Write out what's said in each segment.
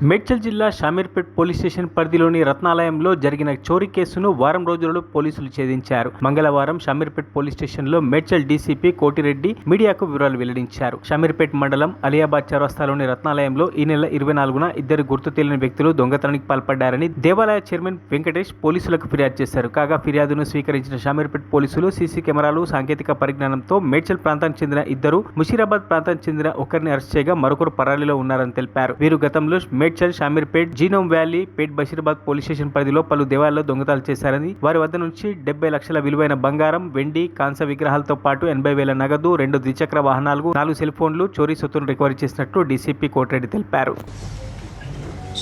మేడ్చల్ జిల్లా Shamirpet police station పరిధిలోని రత్నాలయంలో జరిగిన చోరీ కేసును వారం రోజులలో పోలీసులు ఛేదించారు. మంగళవారం షామీర్పేట్ పోలీస్ స్టేషన్లో మేడ్చల్ డీసీపీ కోటిరెడ్డి మీడియాకు వివరాలు వెల్లడించారు. షామీర్పేట్ మండలం అలియాబాద్ చౌరస్తాలోని రత్నాలయంలో ఈ నెల ఇరవై నాలుగున ఇద్దరు గుర్తు తెలియని వ్యక్తులు దొంగతనానికి పాల్పడ్డారని దేవాలయ చైర్మన్ వెంకటేష్ పోలీసులకు ఫిర్యాదు చేశారు. కాగా ఫిర్యాదును స్వీకరించిన షామీర్పేట్ పోలీసులు సీసీ కెమెరాలు సాంకేతిక పరిజ్ఞానంతో మేడ్చల్ ప్రాంతానికి చెందిన ఇద్దరు ముషీరాబాద్ ప్రాంతానికి చెందిన ఒకరిని అరెస్ట్ చేయగా మరొకరు పరారీలో ఉన్నారని తెలిపారు. వీరు గతంలో Ambedkar Shamirpet genome valley Pet Basheerabad police station పరిధిలో పలు దేవాలయాల్లో దొంగతనాలు చేశారని వారి వద్ద నుంచి డెబ్బై లక్షల విలువైన బంగారం వెండి కాంస విగ్రహాలతో పాటు ఎనభై వేల నగదు రెండు ద్విచక్ర వాహనాలు నాలుగు సెల్ ఫోన్లు చోరీ సొత్తును రికవరీ చేసినట్లు డీసీపీ కోటిరెడ్డి తెలిపారు.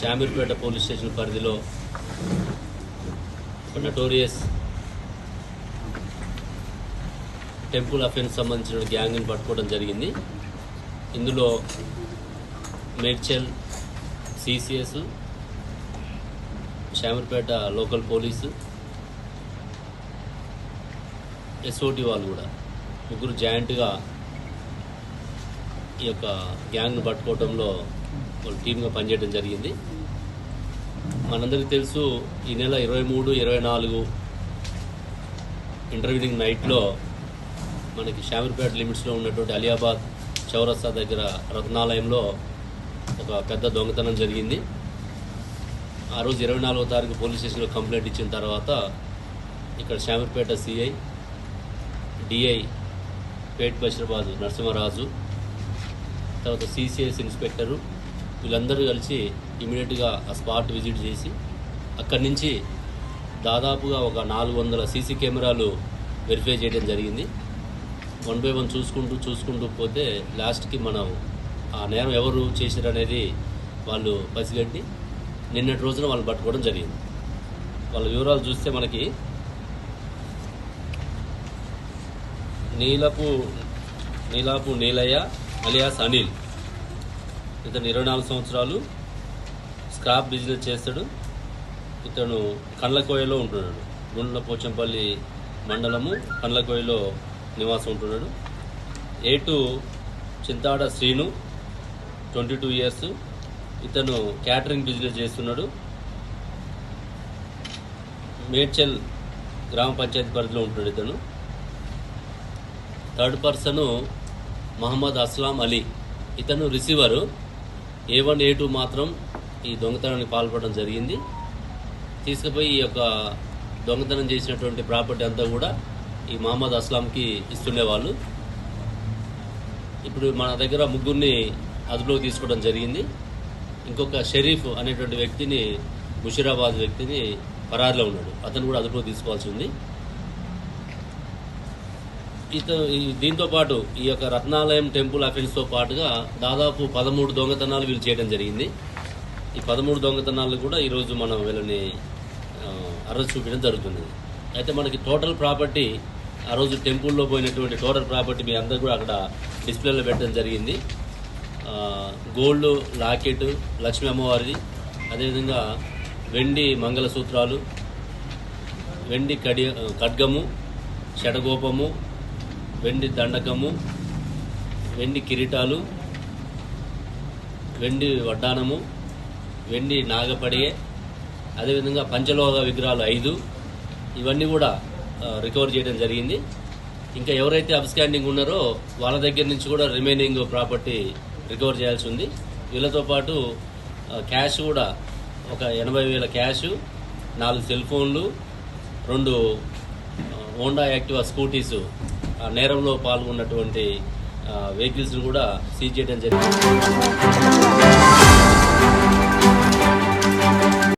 షామీర్పేట పోలీస్ స్టేషన్ పరిధిలో నటోరియస్ టెంపుల్ అఫెన్స్ సంబంధించిన గ్యాంగ్ని పట్టుకోవడం జరిగింది. ఇందులో Medchal CCS Shamirpet local police SOT వాళ్ళు కూడా ముగ్గురు జాయింట్గా ఈ యొక్క గ్యాంగ్ను పట్టుకోవడంలో వాళ్ళు టీమ్గా పనిచేయడం జరిగింది. మనందరికీ తెలుసు ఈ నెల ఇరవై మూడు ఇరవై నాలుగు ఇంటర్వ్యూనింగ్ నైట్లో మనకి షామీర్పేట లిమిట్స్లో ఉన్నటువంటి అలియాబాద్ చౌరస్తా దగ్గర రత్నాలయంలో ఒక పెద్ద దొంగతనం జరిగింది. ఆ రోజు ఇరవై నాలుగో తారీఖు పోలీస్ స్టేషన్లో కంప్లైంట్ ఇచ్చిన తర్వాత ఇక్కడ షామీర్పేట సిఐ డిఐ పేట్ బషీరాబాద్ నరసింహరాజు తర్వాత సిసిఎస్ ఇన్స్పెక్టరు వీళ్ళందరూ కలిసి ఇమీడియట్గా ఆ స్పాట్ విజిట్ చేసి అక్కడి నుంచి దాదాపుగా ఒక నాలుగు వందల సీసీ కెమెరాలు వెరిఫై చేయడం జరిగింది. వన్ బై వన్ చూసుకుంటూ చూసుకుంటూ పోతే లాస్ట్కి మనం ఆ నేరం ఎవరు చేశారు అనేది వాళ్ళు పసిగట్టి నిన్నటి రోజున వాళ్ళు పట్టుకోవడం జరిగింది. వాళ్ళ వివరాలు చూస్తే మనకి నీలపు నీలాపు నీలయ్య అలియాస్ అనిల్. ఇతను ఇరవై నాలుగు సంవత్సరాలు స్క్రాప్ బిజినెస్ చేస్తాడు. ఇతను కండ్లకోయలో ఉంటున్నాడు. గుండ్ల పోచంపల్లి మండలము కండ్లకోయలో నివాసం ఉంటున్నాడు. ఏటు Chintada Srinu twenty two years ఇతను క్యాటరింగ్ బిజినెస్ చేస్తున్నాడు. మేడ్చల్ గ్రామ పంచాయతీ పరిధిలో ఉంటున్నాడు ఇతను. Third person Mohammed Aslam Ali. ఇతను receiver. A one A two మాత్రం ఈ దొంగతనానికి పాల్పడడం జరిగింది. తీసుకుపోయి ఈ యొక్క దొంగతనం చేసినటువంటి ప్రాపర్టీ అంతా కూడా ఈ మహమ్మద్ అస్లాంకి ఇస్తుండేవాళ్ళు. ఇప్పుడు మన దగ్గర ముగ్గురిని అదుపులోకి తీసుకోవడం జరిగింది. ఇంకొక షరీఫ్ అనేటువంటి వ్యక్తిని ముషీరాబాద్ వ్యక్తిని పరారిలో ఉన్నాడు. అతను కూడా అదుపులోకి తీసుకోవాల్సి ఉంది. ఇత దీంతో పాటు ఈ యొక్క రత్నాలయం టెంపుల్ అఫెన్స్తో పాటుగా దాదాపు పదమూడు దొంగతనాలు వీళ్ళు చేయడం జరిగింది. ఈ పదమూడు దొంగతనాలు కూడా ఈరోజు మనం వీళ్ళని అరెస్ట్ చూపించడం జరుగుతుంది. అయితే మనకి టోటల్ ప్రాపర్టీ ఆ రోజు టెంపుల్లో పోయినటువంటి టోటల్ ప్రాపర్టీ మీ అందరు కూడా అక్కడ డిస్ప్లేలో పెట్టడం జరిగింది. గోల్డ్ లాకెట్ లక్ష్మీ అమ్మవారిది. అదేవిధంగా వెండి మంగళసూత్రాలు వెండి కడి ఖడ్గము షడగోపము వెండి దండకము వెండి కిరీటాలు వెండి వడ్డానము వెండి నాగపడిగే అదేవిధంగా పంచలోహ విగ్రహాలు ఐదు. ఇవన్నీ కూడా రికవర్ చేయడం జరిగింది. ఇంకా ఎవరైతే అబ్స్కాండింగ్ ఉన్నారో వాళ్ళ దగ్గర నుంచి కూడా రిమైనింగ్ ప్రాపర్టీ రికవర్ చేయాల్సి ఉంది. వీళ్ళతో పాటు క్యాష్ కూడా ఒక ఎనభై వేల క్యాష్ నాలుగు సెల్ ఫోన్లు రెండు హోండా యాక్టివా స్కూటీస్ ఆ నేరంలో పాల్గొన్నటువంటి వెహికల్స్ను కూడా సీజ్ చేయడం జరిగింది.